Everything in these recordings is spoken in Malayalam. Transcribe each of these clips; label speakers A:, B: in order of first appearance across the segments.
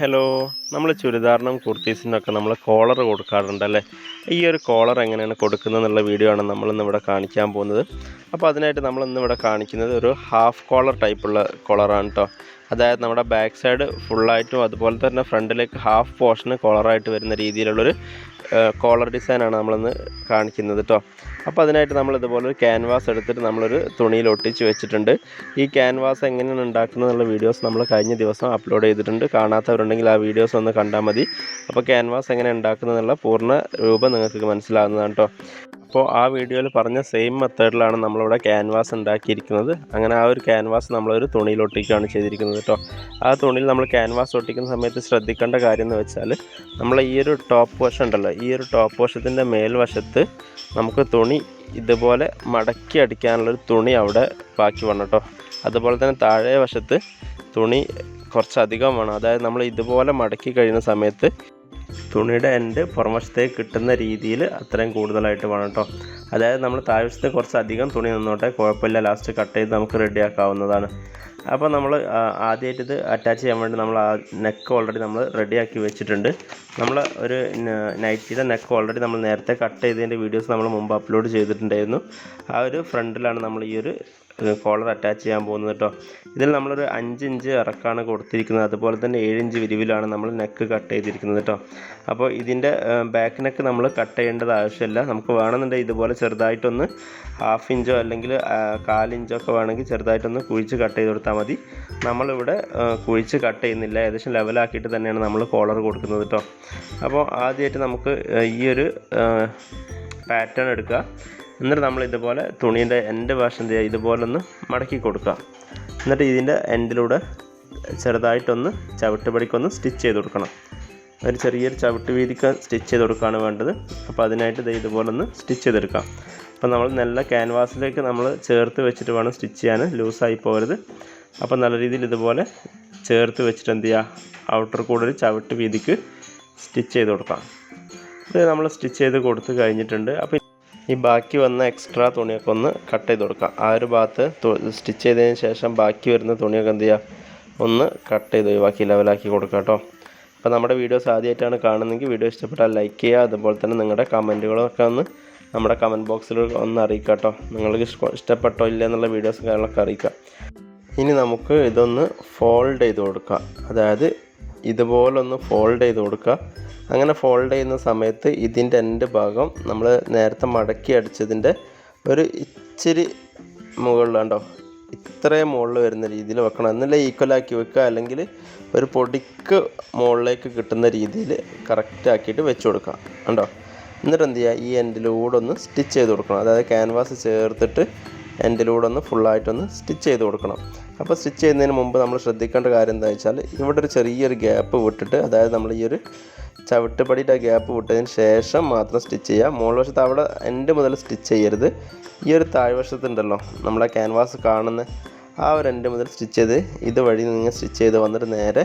A: ഹലോ നമ്മൾ ചുരിദാറിനും കുർത്തീസിനൊക്കെ നമ്മൾ കോളർ കൊടുക്കാറുണ്ട് അല്ലേ ഈ ഒരു കോളർ എങ്ങനെയാണ് കൊടുക്കുന്നത് എന്നുള്ള വീഡിയോ ആണ് നമ്മളിന്ന് ഇവിടെ കാണിക്കാൻ പോകുന്നത്. അപ്പോൾ അതിനായിട്ട് നമ്മളിന്ന് ഇവിടെ കാണിക്കുന്നത് ഒരു ഹാഫ് കോളർ ടൈപ്പുള്ള കോളറാണ് കേട്ടോ അതായത് നമ്മുടെ ബാക്ക് സൈഡ് ഫുള്ളായിട്ടും അതുപോലെ തന്നെ ഫ്രണ്ടിലേക്ക് ഹാഫ് പോർഷന് കോളറായിട്ട് വരുന്ന രീതിയിലുള്ളൊരു കോളർ ഡിസൈനാണ് നമ്മളിന്ന് കാണിക്കുന്നത് കേട്ടോ അപ്പോൾ അതിനായിട്ട് നമ്മൾ ഇതുപോലെ ഒരു ക്യാൻവാസ് എടുത്തിട്ട് നമ്മളൊരു തുണിയിൽ ഒട്ടിച്ച് വെച്ചിട്ടുണ്ട്. ഈ ക്യാൻവാസ് എങ്ങനെയാണ് ഉണ്ടാക്കുന്നത് എന്നുള്ള വീഡിയോസ് നമ്മൾ കഴിഞ്ഞ ദിവസം അപ്ലോഡ് ചെയ്തിട്ടുണ്ട്. കാണാത്തവരുണ്ടെങ്കിൽ ആ വീഡിയോസ് ഒന്ന് കണ്ടാൽ മതി. അപ്പോൾ ക്യാൻവാസ് എങ്ങനെ ഉണ്ടാക്കുന്നതെന്നുള്ള പൂർണ രൂപം നിങ്ങൾക്ക് മനസ്സിലാകുന്നതാണ് കേട്ടോ അപ്പോൾ ആ വീഡിയോയിൽ പറഞ്ഞ സെയിം മെത്തേഡിലാണ് നമ്മളിവിടെ ക്യാൻവാസ് ഉണ്ടാക്കിയിരിക്കുന്നത്. അങ്ങനെ ആ ഒരു ക്യാൻവാസ് നമ്മളൊരു തുണിയിൽ ഒട്ടിക്കുകയാണ് ചെയ്തിരിക്കുന്നത് കേട്ടോ. ആ തുണിയിൽ നമ്മൾ ക്യാൻവാസ് ഒട്ടിക്കുന്ന സമയത്ത് ശ്രദ്ധിക്കേണ്ട കാര്യം എന്ന് വെച്ചാൽ നമ്മൾ ഈ ഒരു ടോപ്പ് വശം ഉണ്ടല്ലോ ഈ ഒരു ടോപ്പ് വശത്തിന്റെ മേൽവശത്ത് നമുക്ക് തുണി ഇതുപോലെ മടക്കി അടിക്കാനുള്ളൊരു തുണി അവിടെ ബാക്കി വേണം കേട്ടോ. അതുപോലെ തന്നെ താഴെ വശത്ത് തുണി കുറച്ചധികം വേണം. അതായത് നമ്മൾ ഇതുപോലെ മടക്കി കഴിയുന്ന സമയത്ത് തുണിയുടെ എൻഡ് പുറംവശത്തേക്ക് കിട്ടുന്ന രീതിയിൽ അത്രയും കൂടുതലായിട്ട് വേണം കേട്ടോ അതായത് നമ്മൾ താഴ്വശത്ത് കുറച്ച് അധികം തുണി നിന്നോട്ടെ കുഴപ്പമില്ല ലാസ്റ്റ് കട്ട് ചെയ്ത് നമുക്ക് റെഡിയാക്കാവുന്നതാണ് അപ്പോൾ നമ്മൾ ആദ്യമായിട്ട് ഇത് അറ്റാച്ച് ചെയ്യാൻ വേണ്ടി നമ്മൾ ആ നെക്ക് ഓൾറെഡി നമ്മൾ റെഡിയാക്കി വെച്ചിട്ടുണ്ട്. നമ്മൾ ഒരു നൈറ്റിയുടെ നെക്ക് ഓൾറെഡി നമ്മൾ നേരത്തെ കട്ട് ചെയ്തതിന്റെ വീഡിയോസ് നമ്മൾ മുമ്പ് അപ്ലോഡ് ചെയ്തിട്ടുണ്ടായിരുന്നു. ആ ഒരു ഫ്രണ്ടിലാണ് നമ്മൾ ഈ ഒരു കോളർ അറ്റാച്ച് ചെയ്യാൻ പോകുന്നത് കേട്ടോ ഇതിൽ നമ്മളൊരു അഞ്ച് ഇഞ്ച് ഇറക്കാണ് കൊടുത്തിരിക്കുന്നത്. അതുപോലെ തന്നെ ഏഴ് ഇഞ്ച് വിരിവിലാണ് നമ്മൾ നെക്ക് കട്ട് ചെയ്തിരിക്കുന്നത് കേട്ടോ അപ്പോൾ ഇതിന്റെ ബാക്ക് നെക്ക് നമ്മൾ കട്ട് ചെയ്യേണ്ടത് ആവശ്യമില്ല. നമുക്ക് വേണമെന്നുണ്ടെങ്കിൽ ഇതുപോലെ ചെറുതായിട്ടൊന്ന് ഹാഫ് ഇഞ്ചോ അല്ലെങ്കിൽ കാലിഞ്ചോ ഒക്കെ വേണമെങ്കിൽ ചെറുതായിട്ടൊന്ന് കുഴിച്ച് കട്ട് ചെയ്ത് കൊടുത്താൽ മതി. നമ്മളിവിടെ കുഴിച്ച് കട്ട് ചെയ്യുന്നില്ല. ഏകദേശം ലെവലാക്കിയിട്ട് തന്നെയാണ് നമ്മൾ കോളർ കൊടുക്കുന്നത് കേട്ടോ അപ്പോൾ ആദ്യമായിട്ട് നമുക്ക് ഈ ഒരു പാറ്റേൺ എടുക്കുക. എന്നിട്ട് നമ്മൾ ഇതുപോലെ തുണീന്റെ എന്റെ വശം ചെയ്യുക? ഇതുപോലെ ഒന്ന് മടക്കി കൊടുക്കുക. എന്നിട്ട് ഇതിന്റെ എൻഡിലൂടെ ചെറുതായിട്ടൊന്ന് ചവിട്ടുപടിക്കൊന്ന് സ്റ്റിച്ച് ചെയ്ത് കൊടുക്കണം. ഒരു ചെറിയൊരു ചവിട്ട് വീതിക്ക് സ്റ്റിച്ച് ചെയ്ത് കൊടുക്കുകയാണ് വേണ്ടത്. അപ്പോൾ അതിനായിട്ട് ഇത് ഇതുപോലെ ഒന്ന് സ്റ്റിച്ച് ചെയ്തെടുക്കാം. അപ്പോൾ നമ്മൾ നല്ല ക്യാൻവാസിലേക്ക് നമ്മൾ ചേർത്ത് വെച്ചിട്ട് വേണം സ്റ്റിച്ച് ചെയ്യാൻ. ലൂസായി പോകരുത്. അപ്പോൾ നല്ല രീതിയിൽ ഇതുപോലെ ചേർത്ത് വെച്ചിട്ട് എന്ത് ചെയ്യുക? ഔട്ടർ കൂടെ ഒരു ചവിട്ട് വീതിക്ക് സ്റ്റിച്ച് ചെയ്ത് കൊടുക്കാം. ഇത് നമ്മൾ സ്റ്റിച്ച് ചെയ്ത് കൊടുത്ത് കഴിഞ്ഞിട്ടുണ്ട്. അപ്പോൾ ഈ ബാക്കി വന്ന എക്സ്ട്രാ തുണിയൊക്കെ ഒന്ന് കട്ട് ചെയ്ത് കൊടുക്കാം. ആ ഒരു ഭാഗത്ത് സ്റ്റിച്ച് ചെയ്തതിന് ശേഷം ബാക്കി വരുന്ന തുണിയൊക്കെ എന്ത് ചെയ്യുക ഒന്ന് കട്ട് ചെയ്ത് ഒഴിവാക്കി ലെവലാക്കി കൊടുക്കുക കേട്ടോ. അപ്പോൾ നമ്മുടെ വീഡിയോസ് ആദ്യമായിട്ടാണ് കാണുന്നതെങ്കിൽ വീഡിയോ ഇഷ്ടപ്പെട്ടാൽ ലൈക്ക് ചെയ്യുക. അതുപോലെ തന്നെ നിങ്ങളുടെ കമന്റുകളൊക്കെ ഒന്ന് നമ്മുടെ കമന്റ് ബോക്സിൽ ഒന്ന് അറിയിക്കുക കേട്ടോ. നിങ്ങൾക്ക് ഇഷ്ടപ്പെട്ടോ ഇല്ല എന്നുള്ള വീഡിയോസും കാര്യങ്ങളൊക്കെ അറിയിക്കുക. ഇനി നമുക്ക് ഇതൊന്ന് ഫോൾഡ് ചെയ്ത് കൊടുക്കാം. അതായത് ഇതുപോലൊന്ന് ഫോൾഡ് ചെയ്ത് കൊടുക്കുക. അങ്ങനെ ഫോൾഡ് ചെയ്യുന്ന സമയത്ത് ഇതിന്റെ രണ്ട് ഭാഗം നമ്മൾ നേരത്തെ മടക്കി അടിച്ചതിന്റെ ഒരു ഇച്ചിരി മുകളിലുണ്ടോ? ഇത്രയും മുകളിൽ വരുന്ന രീതിയിൽ വെക്കണം. എന്നല്ല ഈക്വലാക്കി വെക്കുക? അല്ലെങ്കിൽ ഒരു പൊടിക്ക് മുകളിലേക്ക് കിട്ടുന്ന രീതിയിൽ കറക്റ്റ് ആക്കിയിട്ട് വെച്ച് കൊടുക്കുക. ഉണ്ടോ എന്നിട്ട് എന്ത് ചെയ്യുക? ഈ എൻഡിലൂടെ ഒന്ന് സ്റ്റിച്ച് ചെയ്ത് കൊടുക്കണം. അതായത് ക്യാൻവാസ് ചേർത്തിട്ട് എൻഡിലൂടെ ഒന്ന് ഫുള്ളായിട്ടൊന്ന് സ്റ്റിച്ച് ചെയ്ത് കൊടുക്കണം. അപ്പോൾ സ്റ്റിച്ച് ചെയ്യുന്നതിന് മുമ്പ് നമ്മൾ ശ്രദ്ധിക്കേണ്ട കാര്യം എന്താ വെച്ചാൽ ഇവിടെ ഒരു ചെറിയൊരു ഗ്യാപ്പ് വിട്ടിട്ട് അതായത് നമ്മൾ ഈ ഒരു ചവിട്ടുപടിയിട്ട് ആ ഗ്യാപ്പ് വിട്ടതിന് ശേഷം മാത്രം സ്റ്റിച്ച് ചെയ്യുക. മുകൾവശത്ത് അവിടെ എൻഡ് മുതൽ സ്റ്റിച്ച് ചെയ്യരുത്. ഈ ഒരു താഴ്വശത്തുണ്ടല്ലോ നമ്മളെ ക്യാൻവാസ് കാണുന്ന ആ ഒരു എൻഡ് മുതൽ സ്റ്റിച്ച് ചെയ്ത് ഇതുവഴി നിങ്ങൾ സ്റ്റിച്ച് ചെയ്ത് വന്നിട്ട് നേരെ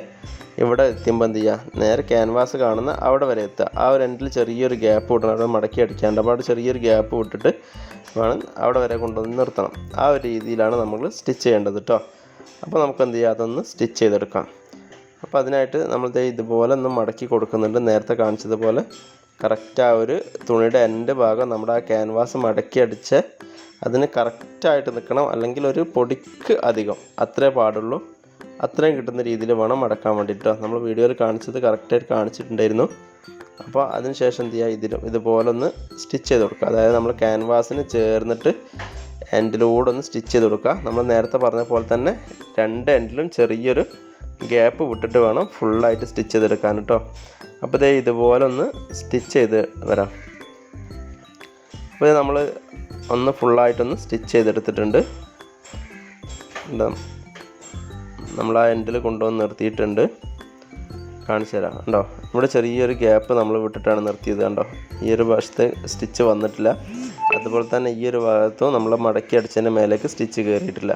A: ഇവിടെ എത്തുമ്പോൾ എന്ത് ചെയ്യുക? നേരെ ക്യാൻവാസ് കാണുന്ന അവിടെ വരെ എത്തുക. ആ ഒരു എൻഡിൽ ചെറിയൊരു ഗ്യാപ്പ് വിടണം. അവിടെ മടക്കി അടിക്കാണ്ട്. അപ്പോൾ അവിടെ ചെറിയൊരു ഗ്യാപ്പ് വിട്ടിട്ട് വേണം അവിടെ വരെ കൊണ്ടുവന്ന് നിർത്തണം. ആ ഒരു രീതിയിലാണ് നമ്മൾ സ്റ്റിച്ച് ചെയ്യേണ്ടത് കേട്ടോ അപ്പോൾ നമുക്ക് എന്ത് ചെയ്യാം അതൊന്ന് സ്റ്റിച്ച് ചെയ്തെടുക്കാം. അപ്പോൾ അതിനായിട്ട് നമ്മൾ ഇതുപോലെ ഒന്ന് മടക്കി കൊടുക്കുന്നുണ്ട്. നേരത്തെ കാണിച്ചതുപോലെ കറക്റ്റ് ആ ഒരു തുണിയുടെ എൻഡ് ഭാഗം നമ്മുടെ ആ ക്യാൻവാസ് മടക്കി അടിച്ച് അതിന് കറക്റ്റായിട്ട് നിൽക്കണം. അല്ലെങ്കിൽ ഒരു പൊടിക്ക് അധികം അത്രേ പാടുള്ളൂ. അത്രയും കിട്ടുന്ന രീതിയിൽ വേണം മടക്കാൻ വേണ്ടിയിട്ട്. നമ്മൾ വീഡിയോയിൽ കാണിച്ചത് കറക്റ്റായിട്ട് കാണിച്ചിട്ടുണ്ടായിരുന്നു. അപ്പോൾ അതിന് ശേഷം എന്ത് ചെയ്യുക ഇതിലും ഇതുപോലെ ഒന്ന് സ്റ്റിച്ച് ചെയ്ത് കൊടുക്കുക. അതായത് നമ്മൾ ക്യാൻവാസിന് ചേർന്നിട്ട് എൻഡിലൂടെ ഒന്ന് സ്റ്റിച്ച് ചെയ്ത് കൊടുക്കുക. നമ്മൾ നേരത്തെ പറഞ്ഞ പോലെ തന്നെ രണ്ട് എൻഡിലും ചെറിയൊരു ഗ്യാപ്പ് വിട്ടിട്ട് വേണം ഫുള്ളായിട്ട് സ്റ്റിച്ച് ചെയ്തെടുക്കാൻ കേട്ടോ അപ്പോൾ ഇതേ ഇതുപോലെ ഒന്ന് സ്റ്റിച്ച് ചെയ്ത് വരാം. അപ്പോൾ നമ്മൾ ഒന്ന് ഫുള്ളായിട്ടൊന്ന് സ്റ്റിച്ച് ചെയ്തെടുത്തിട്ടുണ്ട്. നമ്മൾ ആ എൻഡിൽ കൊണ്ടുവന്ന് നിർത്തിയിട്ടുണ്ട്. കാണിച്ചു തരാം കണ്ടോ? ഇവിടെ ചെറിയൊരു ഗ്യാപ്പ് നമ്മൾ വിട്ടിട്ടാണ് നിർത്തിയത് കണ്ടോ? ഈ ഒരു വശത്ത് സ്റ്റിച്ച് വന്നിട്ടില്ല. അതുപോലെ തന്നെ ഈ ഒരു ഭാഗത്തും നമ്മൾ മടക്കി അടിച്ചതിന്റെ മേലേക്ക് സ്റ്റിച്ച് കയറിയിട്ടില്ല.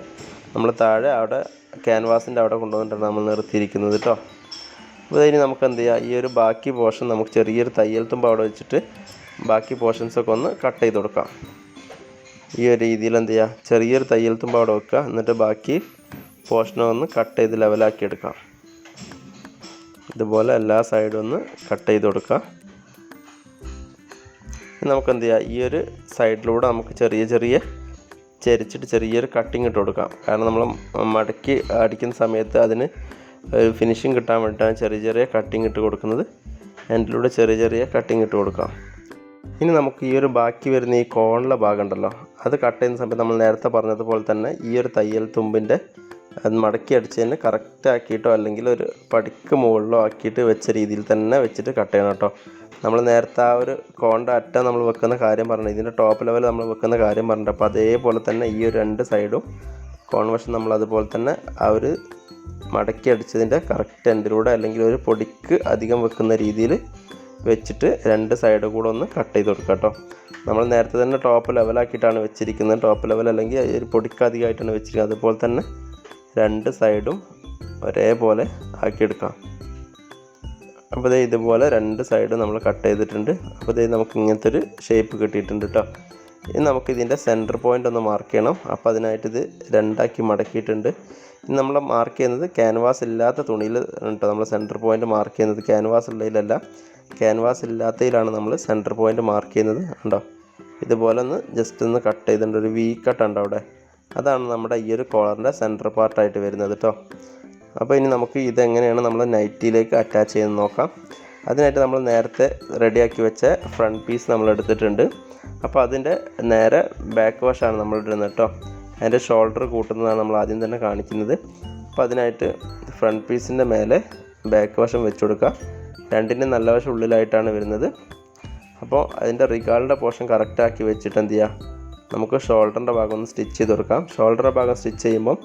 A: നമ്മൾ താഴെ അവിടെ ക്യാൻവാസിന്റെ അവിടെ കൊണ്ടുവന്നിട്ടാണ് നമ്മൾ നിർത്തിയിരിക്കുന്നത് കേട്ടോ അപ്പോൾ ഇനി നമുക്ക് എന്ത് ചെയ്യാം? ഈ ഒരു ബാക്കി പോർഷൻ നമുക്ക് ചെറിയൊരു തയ്യൽ തുമ്പ് അവിടെ വെച്ചിട്ട് ബാക്കി പോർഷൻസൊക്കെ ഒന്ന് കട്ട് ചെയ്ത് കൊടുക്കാം. ഈ ഒരു രീതിയിൽ എന്ത് ചെയ്യുക ചെറിയൊരു തയ്യൽ തുമ്പ് അവിടെ വെക്കുക. എന്നിട്ട് ബാക്കി പോർഷനെ ഒന്ന് കട്ട് ചെയ്ത് ലെവലാക്കി എടുക്കാം. ഇതുപോലെ എല്ലാ സൈഡും ഒന്ന് കട്ട് ചെയ്ത് കൊടുക്കുക ഇനി നമുക്ക് എന്ത് ചെയ്യാം ഈ ഒരു സൈഡിലൂടെ നമുക്ക് ചെറിയ ചെറിയ ചരിച്ചിട്ട് ചെറിയൊരു കട്ടിങ് ഇട്ട് കൊടുക്കാം. കാരണം നമ്മൾ മടക്കി അടിക്കുന്ന സമയത്ത് അതിന് ഫിനിഷിങ് കിട്ടാൻ വേണ്ടിയിട്ടാണ് ചെറിയ ചെറിയ കട്ടിങ് ഇട്ട് കൊടുക്കുന്നത്. എന്റെ ചെറിയ ചെറിയ കട്ടിങ് ഇട്ട് കൊടുക്കാം. ഇനി നമുക്ക് ഈ ഒരു ബാക്കി വരുന്ന ഈ കോണിലെ ഭാഗം ഉണ്ടല്ലോ അത് കട്ട് ചെയ്യുന്ന സമയത്ത് നമ്മൾ നേരത്തെ പറഞ്ഞതുപോലെ തന്നെ ഈ ഒരു തയ്യൽ തുമ്പിന്റെ അത് മടക്കി അടിച്ച് തന്നെ കറക്റ്റ് ആക്കിയിട്ടോ അല്ലെങ്കിൽ ഒരു പടിക്ക് മുകളിലോ ആക്കിയിട്ട് വെച്ച രീതിയിൽ തന്നെ വെച്ചിട്ട് കട്ട് ചെയ്യണം കേട്ടോ. നമ്മൾ നേരത്തെ ആ ഒരു കോണ്ട അറ്റ നമ്മൾ വെക്കുന്ന കാര്യം പറഞ്ഞു ഇതിന്റെ ടോപ്പ് ലെവൽ നമ്മൾ വെക്കുന്ന കാര്യം പറഞ്ഞിട്ട് അപ്പോൾ അതേപോലെ തന്നെ ഈ ഒരു രണ്ട് സൈഡും കോൺവശം നമ്മൾ അതുപോലെ തന്നെ ആ ഒരു മടക്കി അടിച്ചതിന്റെ കറക്റ്റ് എൻഡിലൂടെ അല്ലെങ്കിൽ ഒരു പൊടിക്ക് അധികം വെക്കുന്ന രീതിയിൽ വെച്ചിട്ട് രണ്ട് സൈഡ് കൂടെ ഒന്ന് കട്ട് ചെയ്ത് കൊടുക്കുക കേട്ടോ. നമ്മൾ നേരത്തെ തന്നെ ടോപ്പ് ലെവലാക്കിയിട്ടാണ് വെച്ചിരിക്കുന്നത്. ടോപ്പ് ലെവൽ അല്ലെങ്കിൽ ഒരു പൊടിക്ക് അധികമായിട്ടാണ് വെച്ചിരിക്കുന്നത്. അതുപോലെ തന്നെ രണ്ട് സൈഡും ഒരേപോലെ ആക്കിയെടുക്കാം. അപ്പോൾ ദേ ഇതുപോലെ രണ്ട് സൈഡും നമ്മൾ കട്ട് ചെയ്തിട്ടുണ്ട്. അപ്പോൾ ദേ നമുക്ക് ഇങ്ങനത്തെ ഒരു ഷേപ്പ് കിട്ടിയിട്ടുണ്ട് കേട്ടോ ഇനി നമുക്ക് ഇതിന്റെ സെന്റർ പോയിന്റ് ഒന്ന് മാർക്ക് ചെയ്യണം. അപ്പോൾ അതിനായിട്ട് ഇത് രണ്ടാക്കി മടക്കിയിട്ടുണ്ട്. ഇനി നമ്മൾ മാർക്ക് ചെയ്യുന്നത് ക്യാൻവാസ് ഇല്ലാത്ത തുണിയിൽ കേട്ടോ നമ്മൾ സെന്റർ പോയിന്റ് മാർക്ക് ചെയ്യുന്നത്. ക്യാൻവാസ് ഉള്ളതിലല്ല ക്യാൻവാസ് ഇല്ലാത്തതിലാണ് നമ്മൾ സെന്റർ പോയിന്റ് മാർക്ക് ചെയ്യുന്നത്. ഉണ്ടോ ഇതുപോലെ ഒന്ന് ജസ്റ്റ് ഒന്ന് കട്ട് ചെയ്തിട്ടുണ്ട്. ഒരു വി കട്ട് ഉണ്ടോ അവിടെ? അതാണ് നമ്മുടെ ഈ ഒരു കോളറിന്റെ സെന്റർ പാർട്ടായിട്ട് വരുന്നത് കേട്ടോ അപ്പോൾ ഇനി നമുക്ക് ഇതെങ്ങനെയാണ് നമ്മൾ നൈറ്റിയിലേക്ക് അറ്റാച്ച് ചെയ്ത് നോക്കാം. അതിനായിട്ട് നമ്മൾ നേരത്തെ റെഡിയാക്കി വെച്ച ഫ്രണ്ട് പീസ് നമ്മൾ എടുത്തിട്ടുണ്ട്. അപ്പോൾ അതിന്റെ നേരെ ബാക്ക് വാഷാണ് നമ്മൾ ഇടുന്നത് കേട്ടോ അതിന്റെ ഷോൾഡർ കൂട്ടുന്നതാണ് നമ്മൾ ആദ്യം തന്നെ കാണിക്കുന്നത്. അപ്പോൾ അതിനായിട്ട് ഫ്രണ്ട് പീസിന്റെ മേലെ ബാക്ക് വശം വെച്ച് കൊടുക്കുക. രണ്ടിന്റെ നല്ല വശം ഉള്ളിലായിട്ടാണ് വരുന്നത്. അപ്പോൾ അതിന്റെ റിഗാളിന്റെ പോർഷൻ കറക്റ്റാക്കി വെച്ചിട്ട് എന്ത് ചെയ്യുക? നമുക്ക് ഷോൾഡറിന്റെ ഭാഗം ഒന്ന് സ്റ്റിച്ച് ചെയ്ത് കൊടുക്കാം. ഷോൾഡറിന്റെ ഭാഗം സ്റ്റിച്ച് ചെയ്യുമ്പോൾ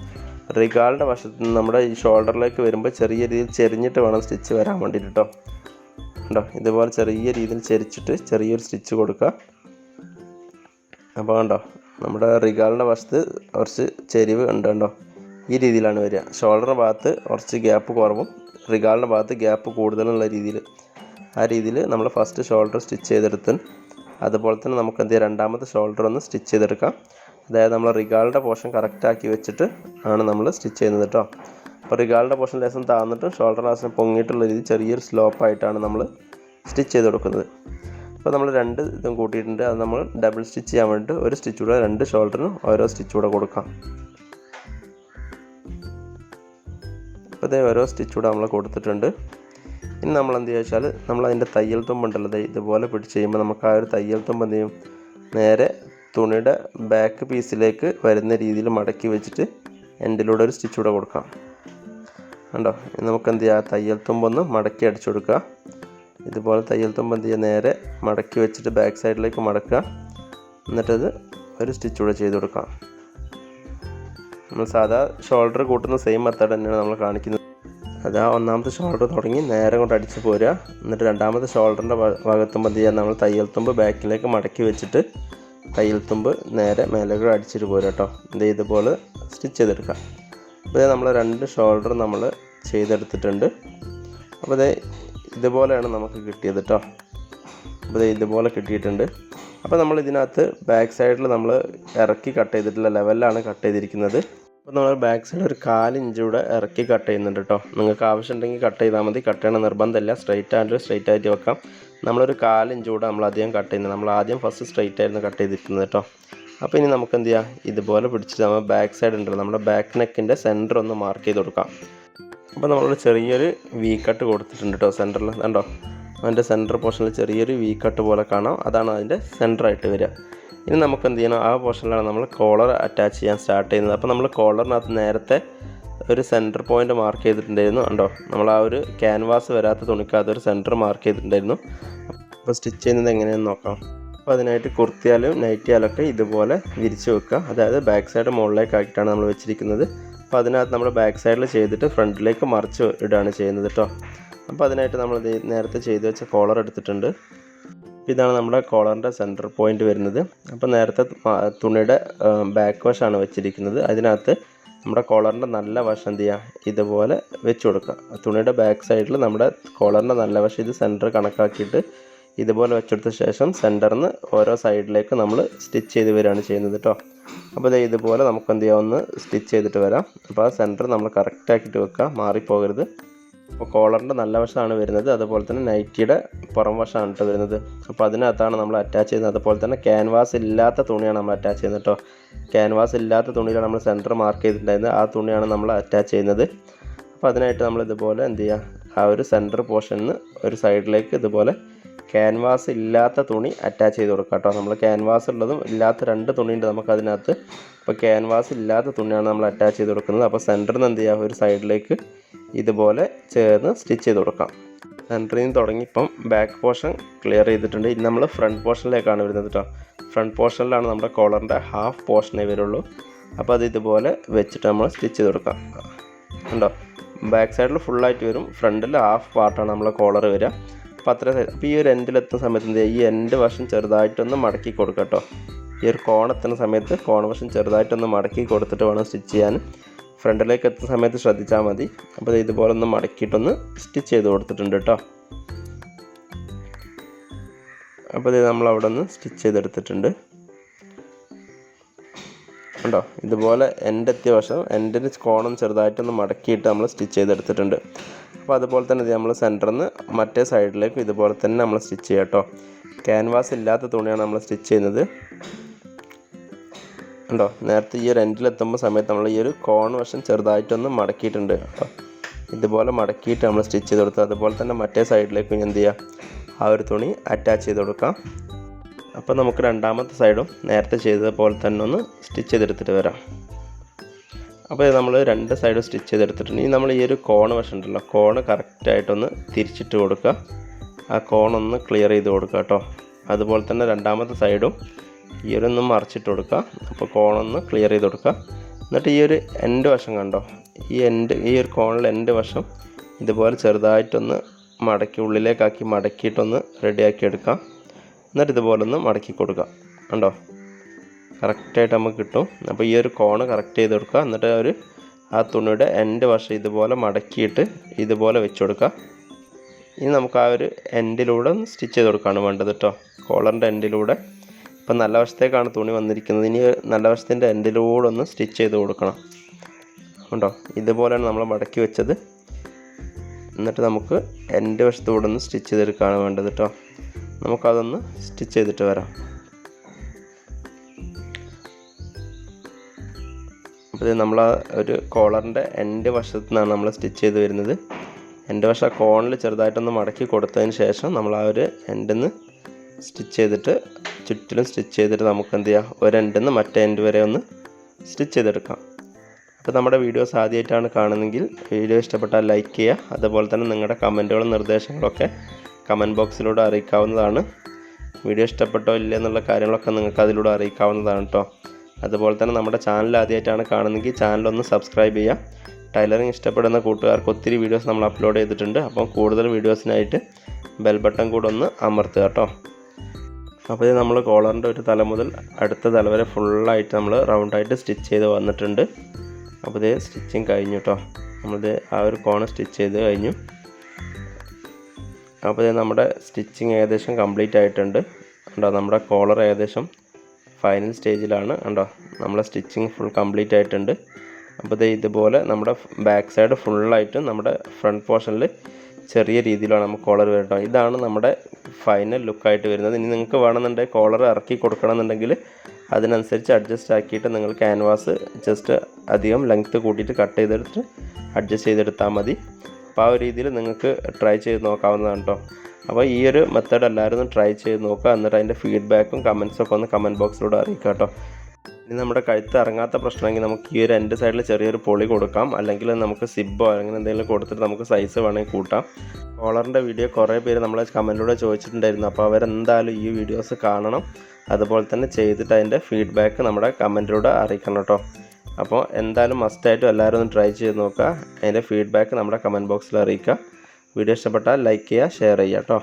A: റിഗാളിന്റെ വശത്ത് നിന്ന് നമ്മുടെ ഈ ഷോൾഡറിലേക്ക് വരുമ്പോൾ ചെറിയ രീതിയിൽ ചെരിഞ്ഞിട്ട് വേണം സ്റ്റിച്ച് വരാൻ വേണ്ടിയിട്ട് കേട്ടോ ഉണ്ടോ ഇതുപോലെ ചെറിയ രീതിയിൽ ചെരിച്ചിട്ട് ചെറിയൊരു സ്റ്റിച്ച് കൊടുക്കുക. അപ്പോൾ കണ്ടോ? നമ്മുടെ റിഗാളിന്റെ വശത്ത് കുറച്ച് ചെരിവ് ഉണ്ട് കണ്ടോ? ഈ രീതിയിലാണ് വരിക. ഷോൾഡറിന്റെ ഭാഗത്ത് കുറച്ച് ഗ്യാപ്പ് കുറവും റിഗാളിന്റെ ഭാഗത്ത് ഗ്യാപ്പ് കൂടുതലുള്ള രീതിയിൽ ആ രീതിയിൽ നമ്മൾ ഫസ്റ്റ് ഷോൾഡർ സ്റ്റിച്ച് ചെയ്തെടുത്ത് അതുപോലെ തന്നെ നമുക്ക് എന്ത് ചെയ്യാം? രണ്ടാമത്തെ ഷോൾഡർ ഒന്ന് സ്റ്റിച്ച് ചെയ്തെടുക്കാം. അതായത് നമ്മൾ റിഗാളുടെ പോർഷൻ കറക്റ്റാക്കി വെച്ചിട്ട് ആണ് നമ്മൾ സ്റ്റിച്ച് ചെയ്യുന്നത് കേട്ടോ അപ്പോൾ റിഗാളുടെ പോർഷൻ ലേസം താന്നിട്ട് ഷോൾഡർ ലാസിന് പൊങ്ങിയിട്ടുള്ള രീതി ചെറിയൊരു സ്ലോപ്പായിട്ടാണ് നമ്മൾ സ്റ്റിച്ച് ചെയ്ത് കൊടുക്കുന്നത്. അപ്പോൾ നമ്മൾ രണ്ട് ഇതും കൂട്ടിയിട്ടുണ്ട്. അത് നമ്മൾ ഡബിൾ സ്റ്റിച്ച് ചെയ്യാൻ വേണ്ടിയിട്ട് ഒരു സ്റ്റിച്ച് കൂടെ രണ്ട് ഷോൾഡറിനും ഓരോ സ്റ്റിച്ച് കൂടെ കൊടുക്കാം. അപ്പോൾ ഇതേ ഓരോ സ്റ്റിച്ച് കൂടെ നമ്മൾ കൊടുത്തിട്ടുണ്ട്. ഇനി നമ്മൾ എന്ത് ചെയ്യുക നമ്മൾ അതിന്റെ തയ്യൽ തുമ്പുണ്ടല്ലോ ഇതുപോലെ പിടിച്ച് ചെയ്യുമ്പോൾ നമുക്ക് ആ ഒരു തയ്യൽ തുമ്പ് എന്ത് ചെയ്യും? നേരെ തുണിയുടെ ബാക്ക് പീസിലേക്ക് വരുന്ന രീതിയിൽ മടക്കി വെച്ചിട്ട് എൻഡിലൂടെ ഒരു സ്റ്റിച്ച് കൂടെ കൊടുക്കാം. കണ്ടോ? നമുക്ക് എന്ത് ചെയ്യുക തയ്യൽ തുമ്പൊന്ന് മടക്കി അടിച്ചു കൊടുക്കുക. ഇതുപോലെ തയ്യൽ തുമ്പ് എന്ത് ചെയ്യുക? നേരെ മടക്കി വെച്ചിട്ട് ബാക്ക് സൈഡിലേക്ക് മടക്കുക. എന്നിട്ടത് ഒരു സ്റ്റിച്ച് കൂടെ ചെയ്ത് കൊടുക്കാം. നമ്മൾ സാധാ ഷോൾഡർ കൂട്ടുന്ന സെയിം മെത്തേഡ് തന്നെയാണ് നമ്മൾ കാണിക്കുന്നത്. അതാ ഒന്നാമത്തെ ഷോൾഡർ തുടങ്ങി നേരെ കൊണ്ട് അടിച്ച് പോരുക. എന്നിട്ട് രണ്ടാമത്തെ ഷോൾഡറിന്റെ ഭാഗത്തുമ്പോൾ എന്ത് ചെയ്യുക നമ്മൾ തയ്യൽ തുമ്പ് ബാക്കിലേക്ക് മടക്കി വെച്ചിട്ട് തയ്യൽ തുമ്പ് നേരെ മേലേക്ക് അടിച്ചിട്ട് പോരുക കേട്ടോ. ഇത് ഇതുപോലെ സ്റ്റിച്ച് ചെയ്തെടുക്കാം അപ്പോൾ ഇത് നമ്മൾ രണ്ട് ഷോൾഡർ നമ്മൾ ചെയ്തെടുത്തിട്ടുണ്ട്. അപ്പോൾ ഇത് ഇതുപോലെയാണ് നമുക്ക് കിട്ടിയത് കേട്ടോ. അപ്പോൾ ഇത് ഇതുപോലെ കിട്ടിയിട്ടുണ്ട്. അപ്പോൾ നമ്മൾ ഇതിനകത്ത് ബാക്ക് സൈഡിൽ നമ്മൾ ഇറക്കി കട്ട് ചെയ്തിട്ടുള്ള ലെവലിലാണ് കട്ട് ചെയ്തിരിക്കുന്നത്. അപ്പോൾ നമ്മൾ ബാക്ക് സൈഡ് ഒരു കാലിഞ്ച് കൂടെ ഇറക്കി കട്ട് ചെയ്യുന്നുണ്ട് കേട്ടോ നിങ്ങൾക്ക് ആവശ്യമുണ്ടെങ്കിൽ കട്ട് ചെയ്താൽ മതി. കട്ട് ചെയ്യണ നിർബന്ധമില്ല. സ്ട്രൈറ്റ് ആയിട്ട് സ്ട്രൈറ്റ് ആയിട്ട് വെക്കാം. നമ്മളൊരു കാലിഞ്ച് കൂടെ നമ്മൾ അധികം കട്ട് ചെയ്യുന്നത്. നമ്മൾ ആദ്യം ഫസ്റ്റ് സ്ട്രൈറ്റ് ആയിരുന്നു കട്ട് ചെയ്തിരിക്കുന്നത് കേട്ടോ അപ്പോൾ ഇനി നമുക്ക് എന്ത് ചെയ്യാം? ഇതുപോലെ പിടിച്ചിട്ട് നമ്മൾ ബാക്ക് സൈഡ് ഉണ്ടല്ലോ. നമ്മുടെ ബാക്ക് നെക്കിന്റെ സെന്റർ ഒന്ന് മാർക്ക് ചെയ്ത് കൊടുക്കാം. അപ്പോൾ നമ്മളൊരു ചെറിയൊരു വി കട്ട് കൊടുത്തിട്ടുണ്ട് കേട്ടോ സെന്ററിൽ കണ്ടോ? അതിന്റെ സെന്റർ പോർഷനിൽ ചെറിയൊരു വി കട്ട് പോലെ കാണാം. അതാണ് അതിന്റെ സെന്ററായിട്ട് വരിക. ഇനി നമുക്ക് എന്ത് ചെയ്യണം? ആ പോർഷനിലാണ് നമ്മൾ കോളർ അറ്റാച്ച് ചെയ്യാൻ സ്റ്റാർട്ട് ചെയ്യുന്നത്. അപ്പോൾ നമ്മൾ കോളറിനകത്ത് നേരത്തെ ഒരു സെന്റർ പോയിന്റ് മാർക്ക് ചെയ്തിട്ടുണ്ടായിരുന്നു. കണ്ടോ? നമ്മൾ ആ ഒരു ക്യാൻവാസ് വരാത്ത തുണിക്കകത്ത് ഒരു സെന്റർ മാർക്ക് ചെയ്തിട്ടുണ്ടായിരുന്നു. അപ്പോൾ സ്റ്റിച്ച് ചെയ്യുന്നത് എങ്ങനെയാണെന്ന് നോക്കാം. അപ്പോൾ അതിനായിട്ട് കുർത്തിയാലും നൈറ്റിയാലൊക്കെ ഇതുപോലെ വിരിച്ച് വെക്കുക. അതായത് ബാക്ക് സൈഡ് മുകളിലേക്ക് ആക്കിയിട്ടാണ് നമ്മൾ വെച്ചിരിക്കുന്നത്. അപ്പോൾ അതിനകത്ത് നമ്മൾ ബാക്ക് സൈഡിൽ ചെയ്തിട്ട് ഫ്രണ്ടിലേക്ക് മറിച്ച് ഇടുകയാണ് ചെയ്യുന്നത് കേട്ടോ അപ്പോൾ അതിനായിട്ട് നമ്മൾ നേരത്തെ ചെയ്ത് വെച്ച കോളർ എടുത്തിട്ടുണ്ട്. അപ്പോൾ ഇതാണ് നമ്മുടെ കോളറിന്റെ സെന്റർ പോയിന്റ് വരുന്നത്. അപ്പോൾ നേരത്തെ തുണിയുടെ ബാക്ക് വശമാണ് വെച്ചിരിക്കുന്നത്. അതിനകത്ത് നമ്മുടെ കോളറിന്റെ നല്ല വശം എന്ത് ചെയ്യുക ഇതുപോലെ വെച്ച് കൊടുക്കുക. തുണിയുടെ ബാക്ക് സൈഡിൽ നമ്മുടെ കോളറിന്റെ നല്ല വശം ഇത് സെന്റർ കണക്കാക്കിയിട്ട് ഇതുപോലെ വെച്ചെടുത്ത ശേഷം സെന്ററിൽ നിന്ന് ഓരോ സൈഡിലേക്ക് നമ്മൾ സ്റ്റിച്ച് ചെയ്ത് വരികയാണ് ചെയ്യുന്നത് കേട്ടോ അപ്പോൾ ദേ ഇതുപോലെ നമുക്ക് എന്ത് ചെയ്യാം? ഒന്ന് സ്റ്റിച്ച് ചെയ്തിട്ട് വരാം. അപ്പോൾ ആ സെന്റർ നമ്മൾ കറക്റ്റ് ആക്കിയിട്ട് വെക്കുക. മാറിപ്പോകരുത്. അപ്പോൾ കോളറിന്റെ നല്ല വശമാണ് വരുന്നത്. അതുപോലെ തന്നെ നൈറ്റിയുടെ പുറം വശമാണ് കേട്ടോ വരുന്നത്. അപ്പോൾ അതിനകത്താണ് നമ്മൾ അറ്റാച്ച് ചെയ്യുന്നത്. അതുപോലെ തന്നെ ക്യാൻവാസ് ഇല്ലാത്ത തുണിയാണ് നമ്മൾ അറ്റാച്ച് ചെയ്യുന്നത് കേട്ടോ. ക്യാൻവാസ് ഇല്ലാത്ത തുണിയിലാണ് നമ്മൾ സെന്റർ മാർക്ക് ചെയ്തിട്ടുണ്ടായിരുന്നത്. ആ തുണിയാണ് നമ്മൾ അറ്റാച്ച് ചെയ്യുന്നത്. അപ്പോൾ അതിനായിട്ട് നമ്മൾ ഇതുപോലെ എന്ത് ചെയ്യുക ആ ഒരു സെന്റർ പോർഷനിൽ ഒരു സൈഡിലേക്ക് ഇതുപോലെ ക്യാൻവാസ് ഇല്ലാത്ത തുണി അറ്റാച്ച് ചെയ്ത് കൊടുക്കുക കേട്ടോ. നമ്മൾ ക്യാൻവാസ് ഉള്ളതും ഇല്ലാത്ത രണ്ട് തുണിയുണ്ട് നമുക്ക് അതിനകത്ത്. അപ്പോൾ ക്യാൻവാസ് ഇല്ലാത്ത തുണിയാണ് നമ്മൾ അറ്റാച്ച് ചെയ്ത് കൊടുക്കുന്നത്. അപ്പോൾ സെന്ററിൽ നിന്ന് എന്ത് ചെയ്യുക ഒരു സൈഡിലേക്ക് ഇതുപോലെ ചേർന്ന് സ്റ്റിച്ച് ചെയ്ത് കൊടുക്കാം. സെന്ററിൽ നിന്ന് തുടങ്ങി. ഇപ്പം ബാക്ക് പോർഷൻ ക്ലിയർ ചെയ്തിട്ടുണ്ട്. ഇനി നമ്മൾ ഫ്രണ്ട് പോർഷനിലേക്കാണ് വരുന്നത് കേട്ടോ ഫ്രണ്ട് പോർഷനിലാണ് നമ്മുടെ കോളറിന്റെ ഹാഫ് പോർഷനേ വരുള്ളൂ. അപ്പോൾ അത് ഇതുപോലെ വെച്ചിട്ട് നമ്മൾ സ്റ്റിച്ച് ചെയ്ത് കൊടുക്കാം. ഉണ്ടോ ബാക്ക് സൈഡിൽ ഫുള്ളായിട്ട് വരും. ഫ്രണ്ടിൽ ഹാഫ് പാർട്ടാണ് നമ്മളെ കോളർ വരിക. അപ്പോൾ അത്ര സൈഡ് അപ്പോൾ ഈ ഒരു എൻഡിലെത്തുന്ന സമയത്ത് എന്ത് ചെയ്യുക? ഈ എൻഡ് വശം ചെറുതായിട്ടൊന്ന് മടക്കി കൊടുക്കുക കേട്ടോ ഈ ഒരു കോണെത്തുന്ന സമയത്ത് കോൺ വശം ചെറുതായിട്ടൊന്ന് മടക്കി കൊടുത്തിട്ട് വേണം സ്റ്റിച്ച് ചെയ്യാൻ. ഫ്രണ്ടിലേക്ക് എത്തുന്ന സമയത്ത് ശ്രദ്ധിച്ചാൽ മതി. അപ്പോൾ ഇതുപോലെ ഒന്ന് മടക്കിയിട്ടൊന്ന് സ്റ്റിച്ച് ചെയ്ത് കൊടുത്തിട്ടുണ്ട് കേട്ടോ. അപ്പോൾ ഇത് നമ്മൾ അവിടെ നിന്ന് സ്റ്റിച്ച് ചെയ്തെടുത്തിട്ടുണ്ട്. കണ്ടോ? ഇതുപോലെ എന്റെ എത്തിയ വശം എന്റെ കോണം ചെറുതായിട്ടൊന്ന് മടക്കിയിട്ട് നമ്മൾ സ്റ്റിച്ച് ചെയ്തെടുത്തിട്ടുണ്ട്. അപ്പോൾ അതുപോലെ തന്നെ ഇത് നമ്മൾ സെന്ററിൽ നിന്ന് മറ്റേ സൈഡിലേക്കും ഇതുപോലെ തന്നെ നമ്മൾ സ്റ്റിച്ച് ചെയ്യാം കേട്ടോ. ക്യാൻവാസ് ഇല്ലാത്ത തുണിയാണ് നമ്മൾ സ്റ്റിച്ച് ചെയ്യുന്നത്. ഉണ്ടോ? നേരത്തെ ഈ ഒരു എൻഡിലെത്തുമ്പോൾ സമയത്ത് നമ്മൾ ഈ ഒരു കോൺ വശം ചെറുതായിട്ടൊന്ന് മടക്കിയിട്ടുണ്ട്. കേട്ടോ ഇതുപോലെ മടക്കിയിട്ട് നമ്മൾ സ്റ്റിച്ച് ചെയ്ത് കൊടുത്തു അതുപോലെ തന്നെ മറ്റേ സൈഡിലേക്ക് എന്ത് ചെയ്യുക ആ ഒരു തുണി അറ്റാച്ച് ചെയ്ത് കൊടുക്കാം. അപ്പോൾ നമുക്ക് രണ്ടാമത്തെ സൈഡും നേരത്തെ ചെയ്തതുപോലെ തന്നെ ഒന്ന് സ്റ്റിച്ച് ചെയ്തെടുത്തിട്ട് വരാം. അപ്പോൾ നമ്മൾ രണ്ട് സൈഡും സ്റ്റിച്ച് ചെയ്തെടുത്തിട്ടുണ്ട്. ഇനി നമ്മൾ ഈ ഒരു കോണ് വശം ഉണ്ടല്ലോ കോണ് കറക്റ്റായിട്ടൊന്ന് തിരിച്ചിട്ട് കൊടുക്കുക. ആ കോണൊന്ന് ക്ലിയർ ചെയ്ത് കൊടുക്കുക കേട്ടോ. അതുപോലെ തന്നെ രണ്ടാമത്തെ സൈഡും ഈ ഒരു ഒന്ന് മറിച്ചിട്ട് കൊടുക്കുക. അപ്പോൾ കോണൊന്ന് ക്ലിയർ ചെയ്ത് കൊടുക്കുക. എന്നിട്ട് ഈ ഒരു എൻഡ് വശം കണ്ടോ? ഈ എൻഡ് ഈ ഒരു കോണിൽ എൻഡ് വശം ഇതുപോലെ ചെറുതായിട്ടൊന്ന് മടക്കി ഉള്ളിലേക്കാക്കി മടക്കിയിട്ടൊന്ന് റെഡിയാക്കി എടുക്കാം എന്നിട്ട് ഇതുപോലെ ഒന്ന് മടക്കി കൊടുക്കുക. കണ്ടോ? കറക്റ്റായിട്ട് നമുക്ക് കിട്ടും. അപ്പോൾ ഈ ഒരു കോണ് കറക്റ്റ് ചെയ്ത് കൊടുക്കുക. എന്നിട്ട് ഒരു ആ തുണിയുടെ എൻഡ് വശം ഇതുപോലെ മടക്കിയിട്ട് ഇതുപോലെ വെച്ച് കൊടുക്കുക. ഇനി നമുക്ക് ആ ഒരു എൻഡിലൂടെ ഒന്ന് സ്റ്റിച്ച് ചെയ്ത് കൊടുക്കുകയാണ് വേണ്ടത് കേട്ടോ. കോളറിന്റെ എൻഡിലൂടെ ഇപ്പം നല്ല വശത്തേക്കാണ് തുണി വന്നിരിക്കുന്നത്. ഇനി നല്ല വശത്തിന്റെ എൻഡിലൂടെ ഒന്ന് സ്റ്റിച്ച് ചെയ്ത് കൊടുക്കണം. ഉണ്ടോ ഇതുപോലെയാണ് നമ്മൾ മടക്കി വെച്ചത്. എന്നിട്ട് നമുക്ക് എൻഡ് വശത്തൂടെ ഒന്ന് സ്റ്റിച്ച് ചെയ്തെടുക്കുകയാണ് വേണ്ടത് കേട്ടോ. നമുക്കതൊന്ന് സ്റ്റിച്ച് ചെയ്തിട്ട് വരാം. അപ്പോൾ ഇത് നമ്മൾ ഒരു കോളറിന്റെ എന്റെ വശത്തു നിന്നാണ് നമ്മൾ സ്റ്റിച്ച് ചെയ്ത് വരുന്നത്. എന്റെ വശം കോണിൽ ചെറുതായിട്ടൊന്ന് മടക്കി കൊടുത്തതിന് ശേഷം നമ്മൾ ആ ഒരു എൻഡിൽ നിന്ന് സ്റ്റിച്ച് ചെയ്തിട്ട് ചുറ്റിലും സ്റ്റിച്ച് ചെയ്തിട്ട് നമുക്ക് എന്ത് ചെയ്യാം ഒരു എൻഡിൽ നിന്ന് മറ്റേ എൻഡ് വരെ ഒന്ന് സ്റ്റിച്ച് ചെയ്തെടുക്കാം. അപ്പോൾ നമ്മുടെ വീഡിയോസ് ആദ്യമായിട്ടാണ് കാണുന്നതെങ്കിൽ വീഡിയോ ഇഷ്ടപ്പെട്ടാൽ ലൈക്ക് ചെയ്യുക അതുപോലെ തന്നെ നിങ്ങളുടെ കമന്റുകളും നിർദ്ദേശങ്ങളൊക്കെ കമന്റ് ബോക്സിലൂടെ അറിയിക്കാവുന്നതാണ്. വീഡിയോ ഇഷ്ടപ്പെട്ടോ ഇല്ല എന്നുള്ള കാര്യങ്ങളൊക്കെ നിങ്ങൾക്ക് അതിലൂടെ അറിയിക്കാവുന്നതാണ് കേട്ടോ അതുപോലെ തന്നെ നമ്മുടെ ചാനൽ ആദ്യമായിട്ടാണ് കാണുന്നതെങ്കിൽ ചാനലൊന്ന് സബ്സ്ക്രൈബ് ചെയ്യുക ടൈലറിങ് ഇഷ്ടപ്പെടുന്ന കൂട്ടുകാർക്ക് ഒത്തിരി വീഡിയോസ് നമ്മൾ അപ്ലോഡ് ചെയ്തിട്ടുണ്ട്. അപ്പം കൂടുതൽ വീഡിയോസിനായിട്ട് ബെൽ ബട്ടൺ കൂടെ ഒന്ന് അമർത്തുക കേട്ടോ അപ്പോൾ ഇത് നമ്മൾ കോളറിന്റെ ഒരു തല മുതൽ അടുത്ത തല വരെ ഫുള്ളായിട്ട് നമ്മൾ റൗണ്ടായിട്ട് സ്റ്റിച്ച് ചെയ്ത് വന്നിട്ടുണ്ട്. അപ്പോൾ ഇത് സ്റ്റിച്ചിങ് കഴിഞ്ഞു കേട്ടോ നമ്മളിത് ആ ഒരു കോണ് സ്റ്റിച്ച് ചെയ്ത് കഴിഞ്ഞു. അപ്പോൾ ഇത് നമ്മുടെ സ്റ്റിച്ചിങ് ഏകദേശം കംപ്ലീറ്റ് ആയിട്ടുണ്ട്. ഉണ്ടോ നമ്മുടെ കോളർ ഏകദേശം ഫൈനൽ സ്റ്റേജിലാണ് ഉണ്ടോ നമ്മളെ സ്റ്റിച്ചിങ് ഫുൾ കംപ്ലീറ്റ് ആയിട്ടുണ്ട്. അപ്പോൾ ഇത് ഇതുപോലെ നമ്മുടെ ബാക്ക് സൈഡ് ഫുള്ളായിട്ട് നമ്മുടെ ഫ്രണ്ട് പോർഷനിൽ ചെറിയ രീതിയിലാണ് നമുക്ക് കോളർ വരുന്നത്. ഇതാണ് നമ്മുടെ ഫൈനൽ ലുക്കായിട്ട് വരുന്നത്. ഇനി നിങ്ങൾക്ക് വേണമെന്നുണ്ടെങ്കിൽ കോളർ ഇറക്കി കൊടുക്കണമെന്നുണ്ടെങ്കിൽ അതിനനുസരിച്ച് അഡ്ജസ്റ്റ് ആക്കിയിട്ട് നിങ്ങൾ ക്യാൻവാസ് ജസ്റ്റ് അധികം ലെങ്ത്ത് കൂട്ടിയിട്ട് കട്ട് ചെയ്തെടുത്ത് അഡ്ജസ്റ്റ് ചെയ്തെടുത്താൽ മതി. അപ്പോൾ ആ ഒരു രീതിയിൽ നിങ്ങൾക്ക് ട്രൈ ചെയ്ത് നോക്കാവുന്നതാണ് കേട്ടോ. അപ്പോൾ ഈ ഒരു മെത്തേഡ് എല്ലാവരും ട്രൈ ചെയ്ത് നോക്കുക. എന്നിട്ട് അതിന്റെ ഫീഡ്ബാക്കും കമൻസും ഒക്കെ ഒന്ന് കമന്റ് ബോക്സിലൂടെ അറിയിക്കുക കേട്ടോ. ഇനി നമ്മുടെ കഴുത്ത് ഇറങ്ങാത്ത പ്രശ്നമെങ്കിൽ നമുക്ക് ഈ രണ്ട് സൈഡിൽ ചെറിയൊരു പൊളി കൊടുക്കാം. അല്ലെങ്കിൽ നമുക്ക് സിബോ അങ്ങനെ എന്തെങ്കിലും കൊടുത്തിട്ട് നമുക്ക് സൈസ് വേണമെങ്കിൽ കൂട്ടാം. കോളറിന്റെ വീഡിയോ കുറേ പേര് നമ്മളെ കമന്റിലൂടെ ചോദിച്ചിട്ടുണ്ടായിരുന്നു. അപ്പോൾ അവരെന്തായാലും ഈ വീഡിയോസ് കാണണം. അതുപോലെ തന്നെ ചെയ്തിട്ട് അതിന്റെ ഫീഡ്ബാക്ക് നമ്മുടെ കമന്റിലൂടെ അറിയിക്കണം കേട്ടോ. അപ്പോൾ എന്തായാലും മസ്റ്റായിട്ടും എല്ലാവരും ഒന്ന് ട്രൈ ചെയ്ത് നോക്കുക. അതിന്റെ ഫീഡ്ബാക്ക് നമ്മുടെ കമന്റ് ബോക്സിൽ അറിയിക്കുക. വീഡിയോ ഇഷ്ടപ്പെട്ടാൽ ലൈക്ക് ചെയ്യുക ഷെയർ ചെയ്യുക കേട്ടോ.